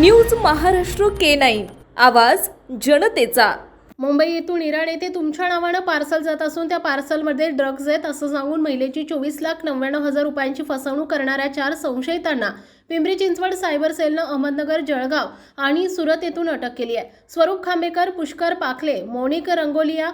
News Maharashtra K nine. आवाज जनतेचा. मुंबई येथून इराण येथे तुमच्या नावानं पार्सल जात असून त्या पार्सलमध्ये ड्रग्ज आहेत असं सांगून महिलेची चोवीस लाख नव्याण्णव हजार रुपयांची फसवणूक करणाऱ्या चार संशयितांना पिंपरी चिंचवड सायबर सेलनं अहमदनगर जळगाव आणि सुरत येथून अटक केली आहे. स्वरूप खांबेकर पुष्कर पाखले मोनिक रंगोलिया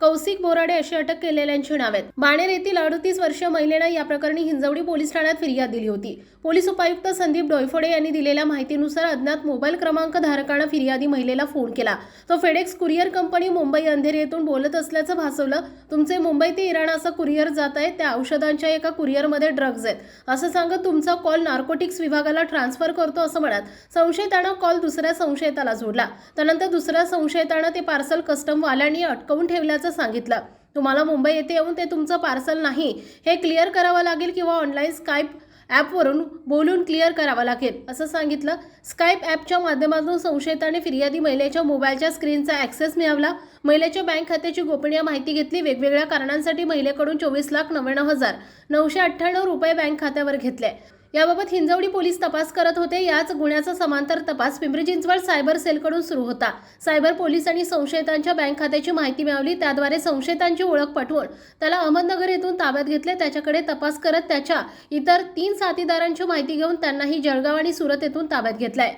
कौशिक बोराडे अशी अटक केलेल्यांची नावे आहेत बाणेर येथील अडतीस वर्षीय महिलेनं या प्रकरणी हिंजवडी पोलीस ठाण्यात फिर्याद दिली होती. पोलीस उपायुक्त संदीप डोयफोडे यांनी दिलेल्या माहितीनुसार अज्ञात मोबाईल क्रमांक धारकानं फिर्यादी महिलेला फोन केला. तो FedEx courier company Mumbai Andheri येथून बोलत असल्याचं भासवलं तुमचे मुंबई ते इराण असं कुरिअर जात आहे त्या औषधांच्या एका कुरिअरमध्ये ड्रग्ज आहेत. असं सांगत तुमचा कॉल नार्कोटिक्स विभागाला ट्रान्सफर करतो असं म्हणत संशयितानं कॉल दुसऱ्या संशयिताला जोडला. त्यानंतर दुसऱ्या संशयितानं ते पार्सल कस्टमवाल्यांनी अटकवून ठेवल्याचं सांगितलं. तुम्हाला मुंबई येथे येऊन ते तुमचं पार्सल नाही. हे क्लिअर करावं लागेल किंवा ऑनलाईन स्काईप ॲपवरून बोलून क्लिअर करावं लागेल असं सांगितलं. स्काईप ॲपच्या माध्यमातून संशयिताने फिर्यादी महिलेच्या मोबाईलच्या स्क्रीनचा ॲक्सेस मिळवला. महिलेच्या बँक खात्याची गोपनीय माहिती घेतली. वेगवेगळ्या कारणांसाठी महिलेकडून चोवीस लाख नव्याण्णव हजार नऊशे अठ्ठ्याण्णव रुपये बँक खात्यावर घेतले. याबाबत हिंजवडी पोलीस तपास करत होते. याच गुन्ह्याचा समांतर तपास पिंपरी चिंचवड सायबर सेलकडून सुरू होता. सायबर पोलिसांनी संशयितांच्या बँक खात्याची माहिती मिळवली त्याद्वारे संशयितांची ओळख पटवून त्याला अहमदनगर येथून ताब्यात घेतले. त्याच्याकडे तपास करत त्याच्या इतर तीन साथीदारांची माहिती घेऊन त्यांनाही जळगाव आणि सुरत येथून ताब्यात घेतलाय.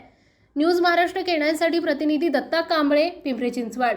न्यूज महाराष्ट्र केण्यासाठी प्रतिनिधी दत्ता कांबळे पिंपरी चिंचवड.